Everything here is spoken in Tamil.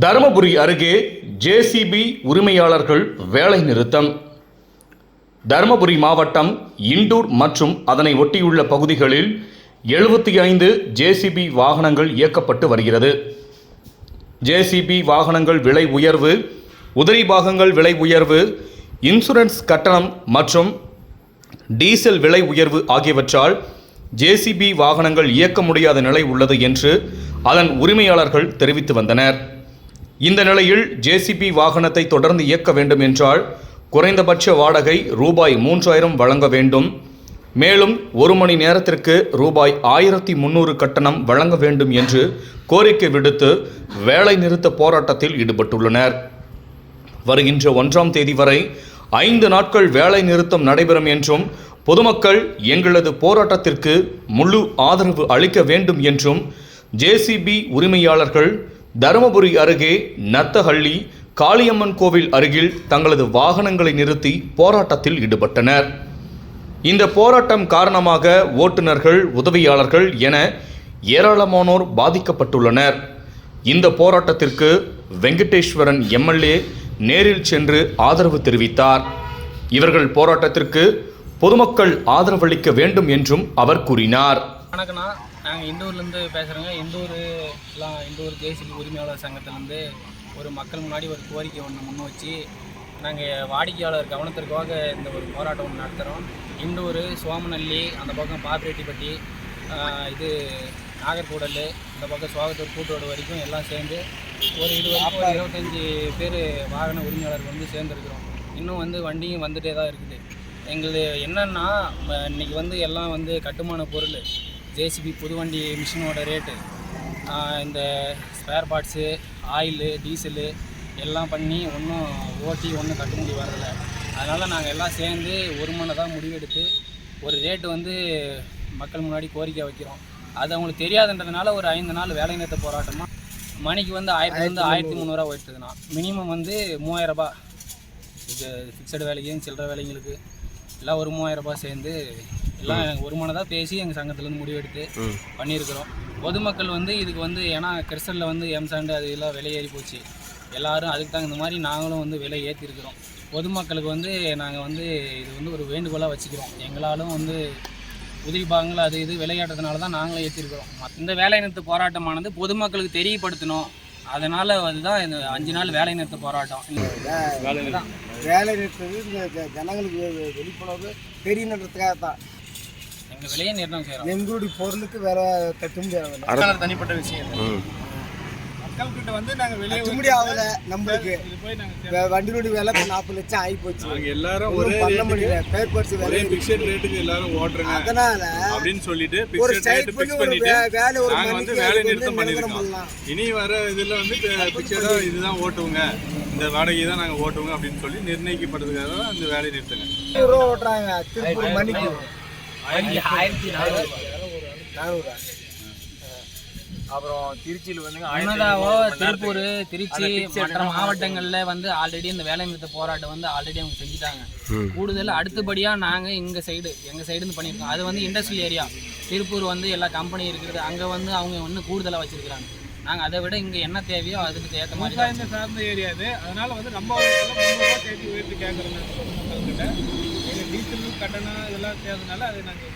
தருமபுரி அருகே ஜேசிபி உரிமையாளர்கள் வேலை நிறுத்தம். தருமபுரி மாவட்டம் இண்டூர் மற்றும் அதனை ஒட்டியுள்ள பகுதிகளில் எழுபத்தி ஐந்து ஜேசிபி வாகனங்கள் இயக்கப்பட்டு வருகிறது. ஜேசிபி வாகனங்கள் விலை உயர்வு உதிரி பாகங்கள் விலை உயர்வு இன்சூரன்ஸ் கட்டணம் மற்றும் டீசல் விலை உயர்வு ஆகியவற்றால் ஜேசிபி வாகனங்கள் இயக்க முடியாத நிலை உள்ளது என்று அதன் உரிமையாளர்கள் தெரிவித்து வந்தனர். இந்த நிலையில் ஜேசிபி வாகனத்தை தொடர்ந்து இயக்க வேண்டும் என்றால் குறைந்தபட்ச வாடகை ரூபாய் மூன்றாயிரம் வழங்க வேண்டும். மேலும் ஒரு மணி நேரத்திற்கு ரூபாய் ஆயிரத்தி முன்னூறு கட்டணம் வழங்க வேண்டும் என்று கோரிக்கை விடுத்து வேலை நிறுத்த போராட்டத்தில் ஈடுபட்டுள்ளனர். வருகின்ற ஒன்றாம் தேதி வரை ஐந்து நாட்கள் வேலை நிறுத்தம் நடைபெறும் என்றும் பொதுமக்கள் எங்களது போராட்டத்திற்கு முழு ஆதரவு அளிக்க வேண்டும் என்றும் ஜேசிபி உரிமையாளர்கள் தருமபுரி அருகே நத்தஹள்ளி காளியம்மன் கோவில் அருகில் தங்களது வாகனங்களை நிறுத்தி போராட்டத்தில் ஈடுபட்டனர். இந்த போராட்டம் காரணமாக ஓட்டுநர்கள் உதவியாளர்கள் என ஏராளமானோர் பாதிக்கப்பட்டுள்ளனர். இந்த போராட்டத்திற்கு வெங்கடேஸ்வரன் எம்எல்ஏ நேரில் சென்று ஆதரவு தெரிவித்தார். இவர்கள் போராட்டத்திற்கு பொதுமக்கள் ஆதரவளிக்க வேண்டும் என்றும் அவர் கூறினார். நாங்கள் இந்தூர்லேருந்து பேசுகிறோங்க இந்தூர் எல்லாம் இந்தூர் தேசிய உரிமையாளர் சங்கத்திலேருந்து ஒரு மக்கள் முன்னாடி ஒரு கோரிக்கை ஒன்று முன் வச்சு நாங்கள் வாடிக்கையாளர் கவனத்திற்காக இந்த ஒரு போராட்டம் ஒன்று நடத்துகிறோம் இண்டூர் சோமநல்லி அந்த பக்கம் பாப்பிரெட்டிப்பட்டி இது நாகர்கூடல் இந்த பக்கம் சோகத்தூர் கூட்டோடு வரைக்கும் எல்லாம் சேர்ந்து ஒரு இது வரைக்கும் ஒரு இருபத்தஞ்சி பேர் வாகன உரிமையாளர் வந்து சேர்ந்துருக்குறோம். இன்னும் வந்து வண்டியும் வந்துகிட்டே தான் இருக்குது. எங்களுக்கு என்னென்னா இன்றைக்கி வந்து எல்லாம் வந்து கட்டுமான பொருள். ஜேசிபி புது வண்டி மிஷினோட ரேட்டு இந்த ஸ்பேர் பார்ட்ஸு ஆயிலு டீசலு எல்லாம் பண்ணி ஒன்றும் ஓட்டி ஒன்றும் கட்டுப்படி வரல. அதனால் நாங்கள் எல்லாம் சேர்ந்து ஒரு மனதாக முடிவெடுத்து ஒரு ரேட்டு வந்து மக்கள் முன்னாடி கோரிக்கை வைக்கிறோம். அது அவங்களுக்கு தெரியாதுன்றதுனால ஒரு ஐந்து நாள் வேலை நிறுத்த போராட்டமாக மணிக்கு வந்து ஆயிரத்துலேருந்து ஆயிரத்தி முந்நூறுரூவா போயிட்டுதுண்ணா மினிமம் வந்து மூவாயிரம் ரூபாய். இது ஃபிக்ஸடு வேலைக்கும் சில்லற வேலைங்களுக்கு எல்லாம் ஒரு மூவாயிரம் ரூபாய் சேர்ந்து எல்லாம் ஒரு மனதாக பேசி எங்கள் சங்கத்துலேருந்து முடிவெடுத்து பண்ணியிருக்கிறோம். பொதுமக்கள் வந்து இதுக்கு வந்து ஏன்னா கிறிஸ்டலில் வந்து எம்சாண்டு அது எல்லாம் விலை ஏறி போச்சு. எல்லாரும் அதுக்கு தகுந்த மாதிரி நாங்களும் வந்து விலை ஏற்றிருக்கிறோம் பொதுமக்களுக்கு வந்து நாங்கள் வந்து இது வந்து ஒரு வேண்டுகோளாக வச்சுக்கிறோம். எங்களாலும் வந்து உதிரி பாகங்கள் அது இது விளையாடுறதுனால தான் நாங்களும் ஏற்றிருக்கிறோம் இந்த வேலை நிறுத்த போராட்டமானது பொதுமக்களுக்கு தெரியப்படுத்தணும். அதனால் அதுதான் இந்த அஞ்சு நாள் வேலை நிறுத்த போராட்டம். வேலை நிறுத்தது இந்த ஜனங்களுக்கு விழிப்புணர்வு தெரியணுன்றதுக்காக தான் விலையை நிர்ணயம் செய்கிறோம் எங்களுடைய பொருளுக்கு வேற கட்ட முடியாது தனிப்பட்ட விஷயம். மக்கள்கிட்ட வந்து நாங்கள் வெளியே கட்ட முடியாதுல நம்மளுக்கு. வண்டியினுடைய விலை இப்போ நாற்பது லட்சம் ஆகி போச்சு. நாங்க எல்லாரும் ஒரே பண்ண முடியல. ஒரே பிக்சட் ரேட்டுக்கு எல்லாரும் ஓட்டுறங்க அதனால அப்படின்னு சொல்லிட்டு ஒரு பண்ணி பண்ணிட்டு வேலை ஒரு நாங்க வந்து வேலை நிறுத்தம் பண்ணிருக்கோம் பண்ணலாம். இனி வர இதுல வந்து பிக்சடா இதுதான் ஓட்டுவோங்க. இந்த வாடகை தான் நாங்க ஓட்டுவோங்க அப்படின்னு சொல்லி நிர்ணயிக்கப்படுறதுக்காக தான் இந்த வேலை நிறுத்தங்க. ஓட்டுறாங்க. திருப்பூர் மணிக்கு. ஆயிரத்தி நானூறு. நானூறு. அப்புறம் திருச்சியில் வந்துங்க முன்னதாவோ திருப்பூர் திருச்சி மற்ற மாவட்டங்கள்ல வந்து ஆல்ரெடி இந்த வேலை நிறுத்த போராட்டம் வந்து ஆல்ரெடி அவங்க செஞ்சுட்டாங்க. கூடுதல் அடுத்தபடியா நாங்க இங்க சைடு எங்க சைடு இருந்து பண்ணியிருக்கோம். அது வந்து இண்டஸ்ட்ரியல் ஏரியா திருப்பூர் வந்து எல்லா கம்பெனி இருக்குது. அங்க வந்து அவங்க வந்து கூடுதலா வச்சிருக்காங்க நாங்க அதை விட இங்க என்ன தேவையோ அதுக்கு ஏற்ற மாதிரி சார்ந்த ஏரியா அது. அதனால வந்து நம்ம கேட்குறோம் எங்கள் டீசல் கட்டணம் இதெல்லாம் தேவைனால அதை நாங்கள்